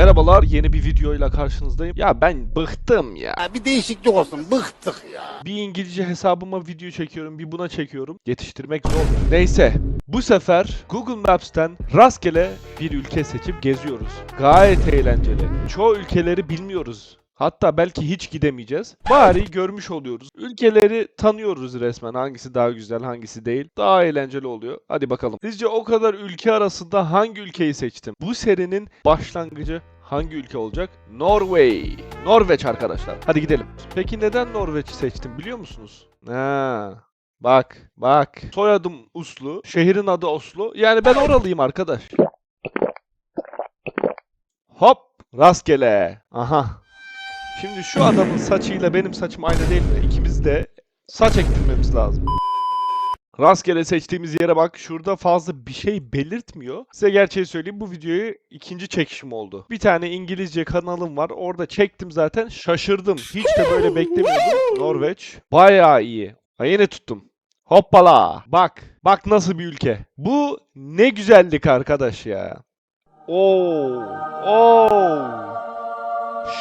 Merhabalar, yeni bir videoyla karşınızdayım. Ya ben bıktım ya. Ya bir değişiklik olsun. Bıktık ya. Bir İngilizce hesabıma video çekiyorum, bir buna çekiyorum. Yetiştirmek zor. Neyse, bu sefer Google Maps'ten rastgele bir ülke seçip geziyoruz. Gayet eğlenceli. Çoğu ülkeleri bilmiyoruz. Hatta belki hiç gidemeyeceğiz. Bari görmüş oluyoruz. Ülkeleri tanıyoruz resmen. Hangisi daha güzel, hangisi değil. Daha eğlenceli oluyor. Hadi bakalım. Sizce o kadar ülke arasında hangi ülkeyi seçtim? Bu serinin başlangıcı hangi ülke olacak? Norway. Norveç arkadaşlar. Hadi gidelim. Peki neden Norveç'i seçtim biliyor musunuz? Ha. Bak, bak. Soyadım Uslu, şehrin adı Oslo. Yani ben oralıyım arkadaş. Hop, rastgele. Aha. Şimdi şu adamın saçıyla benim saçım aynı değil mi? İkimiz de saç ektirmemiz lazım. Rastgele seçtiğimiz yere bak. Şurada fazla bir şey belirtmiyor. Size gerçeği söyleyeyim. Bu videoyu ikinci çekişim oldu. Bir tane İngilizce kanalım var. Orada çektim zaten. Şaşırdım. Hiç de böyle beklemiyordum. Norveç. Bayağı iyi. Ha, yine tuttum. Hoppala. Bak. Bak nasıl bir ülke. Bu ne güzellik arkadaş ya. Oo. Oo.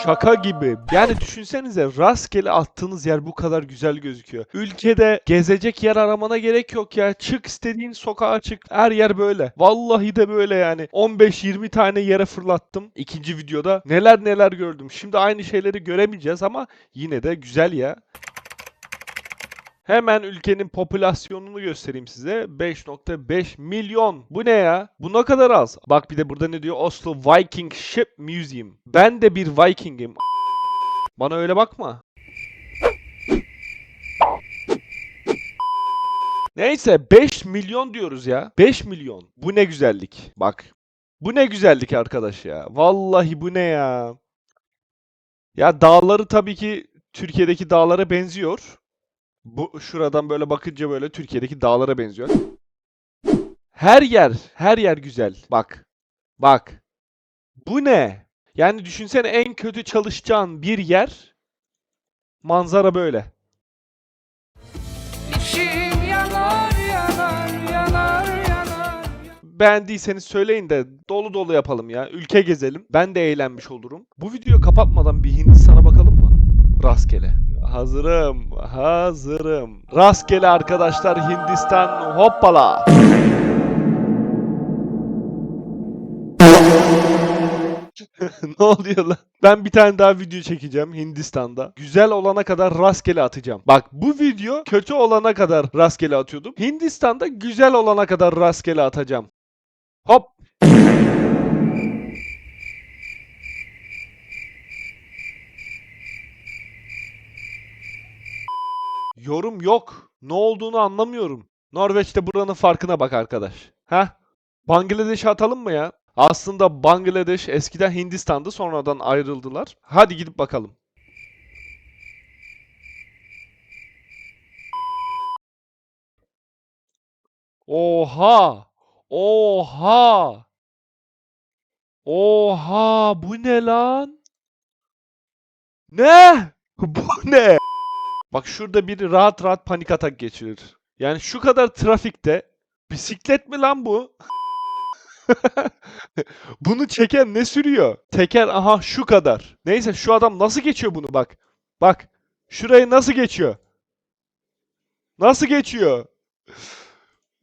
Şaka gibi. Yani düşünsenize rastgele attığınız yer bu kadar güzel gözüküyor. Ülkede gezecek yer aramana gerek yok ya. Çık istediğin sokağa çık. Her yer böyle. Vallahi de böyle yani. 15-20 tane yere fırlattım. İkinci videoda neler neler gördüm. Şimdi aynı şeyleri göremeyeceğiz ama yine de güzel ya. Hemen ülkenin popülasyonunu göstereyim size. 5.5 milyon. Bu ne ya? Bu ne kadar az? Bak bir de burada ne diyor? Oslo Viking Ship Museum. Ben de bir Viking'im. Bana öyle bakma. Neyse 5 milyon diyoruz ya. 5 milyon. Bu ne güzellik. Bak. Bu ne güzellik arkadaş ya. Vallahi bu ne ya. Ya dağları tabii ki Türkiye'deki dağlara benziyor. Bu şuradan böyle bakınca böyle Türkiye'deki dağlara benziyor. Her yer, her yer güzel. Bak. Bak. Bu ne? Yani düşünsene en kötü çalışacağın bir yer manzara böyle. İçim yanar yanar yanar yanar Beğendiyseniz söyleyin de dolu dolu yapalım ya. Ülke gezelim. Ben de eğlenmiş olurum. Bu videoyu kapatmadan bir Hindistan'a bakalım mı? Rastgele. Hazırım. Hazırım. Rastgele arkadaşlar Hindistan hoppala. ne oluyor lan? Ben bir tane daha video çekeceğim Hindistan'da. Güzel olana kadar rastgele atacağım. Bak bu video kötü olana kadar rastgele atıyordum. Hindistan'da güzel olana kadar rastgele atacağım. Hop. Yorum yok. Ne olduğunu anlamıyorum. Norveç'te buranın farkına bak arkadaş. Ha? Bangladeş'e atalım mı ya? Aslında Bangladeş eskiden Hindistan'dı sonradan ayrıldılar. Hadi gidip bakalım. Oha! Oha! Oha! Bu ne lan? Ne? Bu ne? Bak şurada biri rahat rahat panik atak geçirir. Yani şu kadar trafikte bisiklet mi lan bu? Bunu çeken ne sürüyor? Teker aha şu kadar. Neyse şu adam nasıl geçiyor bunu bak. Bak. Şurayı nasıl geçiyor? Nasıl geçiyor?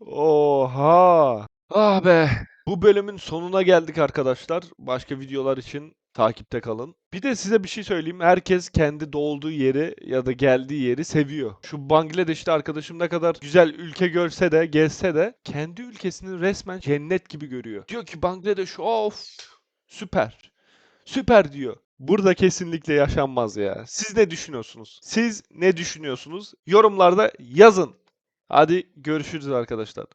Oha. Ah be. Bu bölümün sonuna geldik arkadaşlar. Başka videolar için takipte kalın. Bir de size bir şey söyleyeyim. Herkes kendi doğduğu yeri ya da geldiği yeri seviyor. Şu Bangladeş'te arkadaşım ne kadar güzel ülke görse de, gezse de kendi ülkesini resmen cennet gibi görüyor. Diyor ki Bangladeş of süper. Süper diyor. Burada kesinlikle yaşanmaz ya. Siz ne düşünüyorsunuz? Siz ne düşünüyorsunuz? Yorumlarda yazın. Hadi görüşürüz arkadaşlar.